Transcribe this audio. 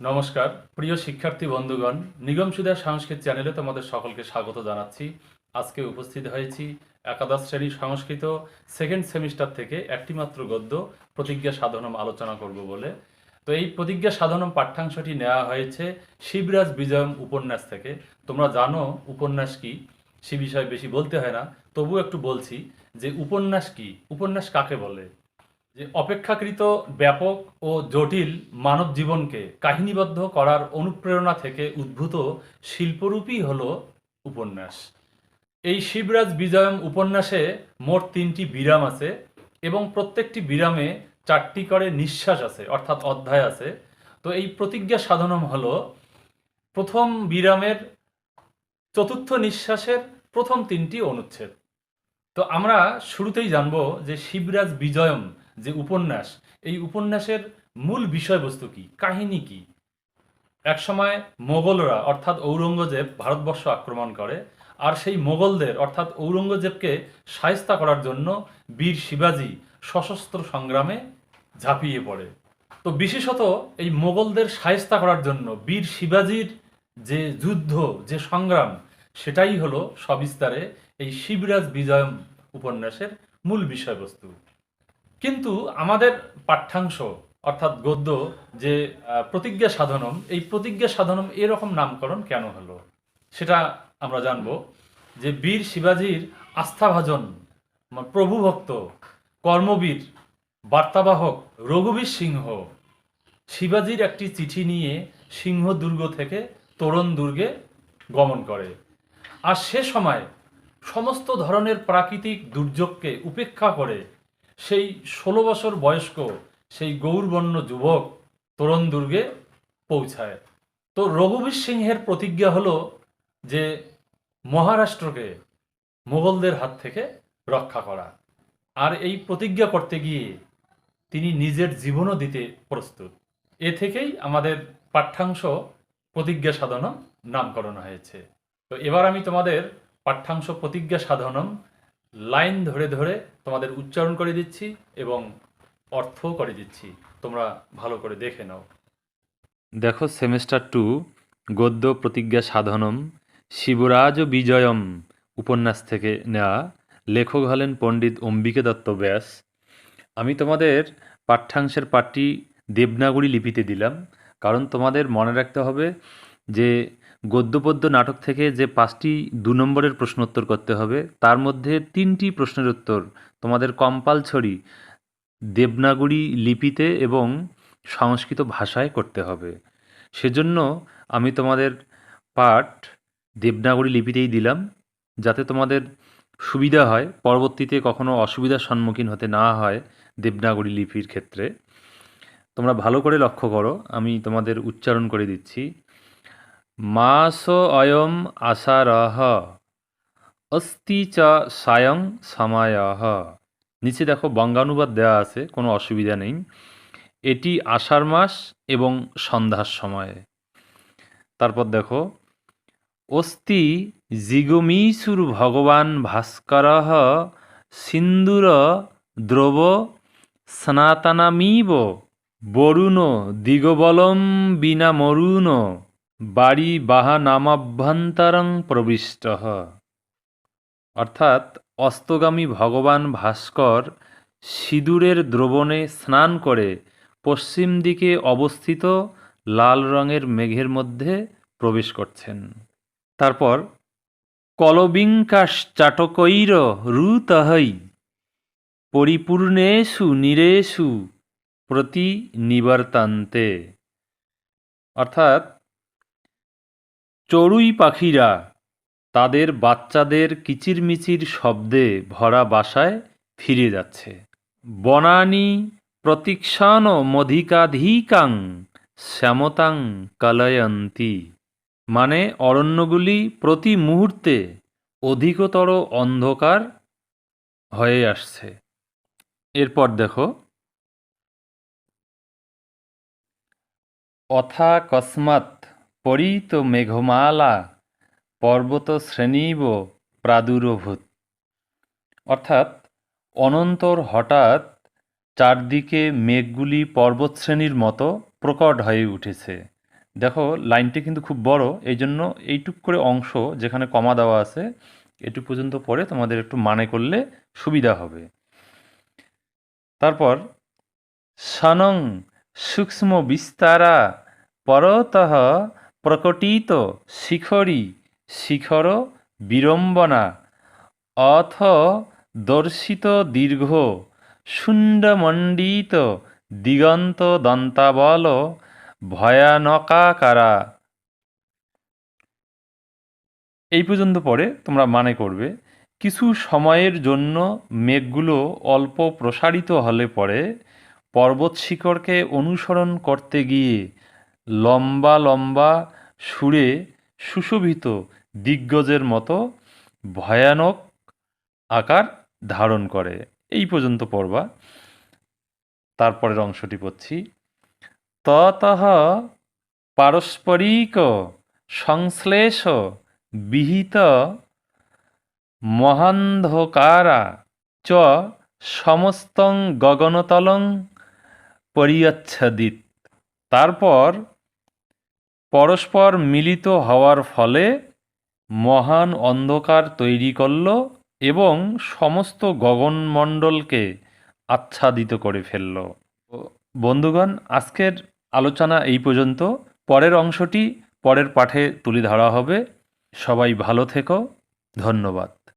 নমস্কার, প্রিয় শিক্ষার্থী বন্ধুগণ, নিগম সুদার সংস্কৃত চ্যানেলে তোমাদের সকলকে স্বাগত জানাচ্ছি। আজকে উপস্থিত হয়েছি একাদশ শ্রেণি সংস্কৃত সেকেন্ড সেমিস্টার থেকে একটিমাত্র গদ্য, প্রতিজ্ঞা সাধনম আলোচনা করব বলে। তো এই প্রতিজ্ঞা সাধনম পাঠ্যাংশটি নেওয়া হয়েছে শিবরাজ বিজয়ম উপন্যাস থেকে। তোমরা জানো উপন্যাস কি? সে বিষয়ে বেশি বলতে হয় না তবু একটু বলছি যে উপন্যাস কি? উপন্যাস কাকে বলে? যে অপেক্ষাকৃত ব্যাপক ও জটিল মানব জীবনকে কাহিনীবদ্ধ করার অনুপ্রেরণা থেকে উদ্ভূত শিল্পরূপই হল উপন্যাস। এই শিবরাজ বিজয়ম উপন্যাসে মোট তিনটি বিরাম আছে এবং প্রত্যেকটি বিরামে চারটি করে নিঃশ্বাস আছে, অর্থাৎ অধ্যায় আছে। তো এই প্রতিজ্ঞা সাধনম হল, প্রথম বিরামের চতুর্থ নিঃশ্বাসের প্রথম তিনটি অনুচ্ছেদ। তো আমরা শুরুতেই জানব যে শিবরাজ বিজয়ম যে উপন্যাস, এই উপন্যাসের মূল বিষয়বস্তু কি? কাহিনী কি? একসময় মোগলরা, অর্থাৎ ঔরঙ্গজেব ভারতবর্ষ আক্রমণ করে, আর সেই মোগলদের, অর্থাৎ ঔরঙ্গজেবকে সায়স্তা করার জন্য বীর শিবাজী সশস্ত্র সংগ্রামে ঝাঁপিয়ে পড়ে। তো বিশেষত এই মোগলদের সায়স্তা করার জন্য বীর শিবাজীর যে যুদ্ধ, যে সংগ্রাম, সেটাই হলো সবিস্তারে এই শিবরাজ বিজয়ম উপন্যাসের মূল বিষয়বস্তু। কিন্তু আমাদের পাঠ্যাংশ, অর্থাৎ গদ্য, যে প্রতিজ্ঞা সাধনম, এই প্রতিজ্ঞা সাধনম এরকম নামকরণ কেন হলো? সেটা আমরা জানব। যে বীর শিবাজীর আস্থাভাজন প্রভুভক্ত, কর্মবীর, বার্তাবাহক রঘুবীর সিংহ, শিবাজির একটি চিঠি নিয়ে সিংহ দুর্গ থেকে তোরণ দুর্গে গমন করে। আর সে সময় সমস্ত ধরনের প্রাকৃতিক দুর্যোগকে উপেক্ষা করে সেই ষোলো বছর বয়স্ক সেই গৌরবর্ণ যুবক তোরণ দুর্গে পৌঁছায়। তো রঘুবীর সিংহের প্রতিজ্ঞা হলো যে মহারাষ্ট্রকে মোগলদের হাত থেকে রক্ষা করা। আর এই প্রতিজ্ঞা করতে গিয়ে তিনি নিজের জীবনও দিতে প্রস্তুত। এ থেকেই আমাদের পাঠ্যাংশ প্রতিজ্ঞা সাধনম নামকরণ হয়েছে। তো এবার আমি তোমাদের পাঠ্যাংশ প্রতিজ্ঞা সাধনম লাইন ধরে ধরে তোমাদের উচ্চারণ করে দিচ্ছি এবং অর্থও করে দিচ্ছি। তোমরা ভালো করে দেখে নাও। দেখো, সেমিস্টার টু, গদ্য প্রতিজ্ঞা সাধনম, শিবরাজ বিজয়ম উপন্যাস থেকে নেওয়া লেখক হলেন পণ্ডিত অম্বিকা দত্ত ব্যাস। আমি তোমাদের পাঠ্যাংশের পাঠটি দেবনাগরী লিপিতে দিলাম, কারণ তোমাদের মনে রাখতে হবে যে গদ্যপদ্য নাটক থেকে যে পাঁচটি দু নম্বরের প্রশ্ন উত্তর করতে হবে, তার মধ্যে তিনটি প্রশ্নের উত্তর তোমাদের কম্পালসরি দেবনাগরী লিপিতে এবং সংস্কৃত ভাষায় করতে হবে। সেজন্য আমি তোমাদের পাঠ দেবনাগরী লিপিতেই দিলাম, যাতে তোমাদের সুবিধা হয়, পরবর্তীতে কখনো অসুবিধার সম্মুখীন হতে না হয় দেবনাগরী লিপির ক্ষেত্রে। তোমরা ভালো করে লক্ষ্য করো, আমি তোমাদের উচ্চারণ করে দিচ্ছি। মাস অয়ম আশারহ। অস্তি চ সায়ং সমায়হ। নিচে দেখো বঙ্গানুবাদ দেওয়া আছে, কোনো অসুবিধা নেই। এটি আষাঢ় মাস এবং সন্ধ্যার সময়ে। তারপর দেখো অস্তি জিগমীসুর ভগবান ভাস্কর সিন্দুর দ্রব সনাতনামিব বরুণ দিগবলম বিনা মরুণ। বাড়ি বাহা নামাভ্যন্তরং প্রবিষ্ট। অর্থাৎ অস্তগামী ভগবান ভাস্কর সিঁদুরের দ্রবণে স্নান করে পশ্চিম দিকে অবস্থিত লাল রঙের মেঘের মধ্যে প্রবেশ করছেন। তারপর কলবিঙ্কাশ চাটকৈর রুতহৈ, পরিপূর্ণেষু নিরেষু প্রতি নিবর্তান্তে অর্থাৎ চড়ুই পাখিরা তাদের বাচ্চাদের কিচিরমিচির শব্দে ভরা বাসায় ফিরে যাচ্ছে। বনানি প্রতীক্ষণ মধিকাধিকাং শ্যামতাং কালয়ন্তী। মানে অরণ্যগুলি প্রতি মুহূর্তে অধিকতর অন্ধকার হয়ে আসছে। এরপর দেখো। অথা কস্মাৎ পরিত মেঘমালা, পর্বত শ্রেণীব প্রাদুরভূত। অর্থাৎ অনন্তর হঠাৎ চারদিকে মেঘগুলি পর্বতশ্রেণীর মতো প্রকট হয়ে উঠেছে। দেখো, লাইনটি কিন্তু খুব বড় এই জন্য এইটুক করে অংশ যেখানে কমা দেওয়া আছে, এটুক পর্যন্ত পরে তোমাদের একটু মানে করলে সুবিধা হবে। তারপর সনং সূক্ষ্ম বিস্তারা পরতঃ প্রকটিত শিখরি, শিখর বিড়ম্বনা, অথ দর্শিত দীর্ঘ, শুণ্ডমণ্ডিত দিগন্ত দন্তাবল, ভয়ানকাকারা। এই পর্যন্ত পরে তোমরা মানে করবে, কিছু সময়ের জন্য মেঘগুলো অল্প প্রসারিত হলে পরে পর্বত শিখরকে অনুসরণ করতে গিয়ে লম্বা লম্বা সুরে সুশোভিত দিগ্গজের মতো ভয়ানক আকার ধারণ করে। এই পর্যন্ত পড়বা। তারপরের অংশটি পড়ছি। ততঃ পারস্পরিক সংশ্লেষ বিহিত মহান্ধকারা চ সমস্তং গগনতলং পরিচ্ছদিত তারপর পরস্পর মিলিত হওয়ার ফলে মহান অন্ধকার তৈরি করল এবং সমস্ত গগনমণ্ডলকে আচ্ছাদিত করে ফেলল। বন্ধুগণ, আজকের আলোচনা এই পর্যন্ত। পরের অংশটি পরের পাঠে তুলে ধরা হবে। সবাই ভালো থেকো। ধন্যবাদ।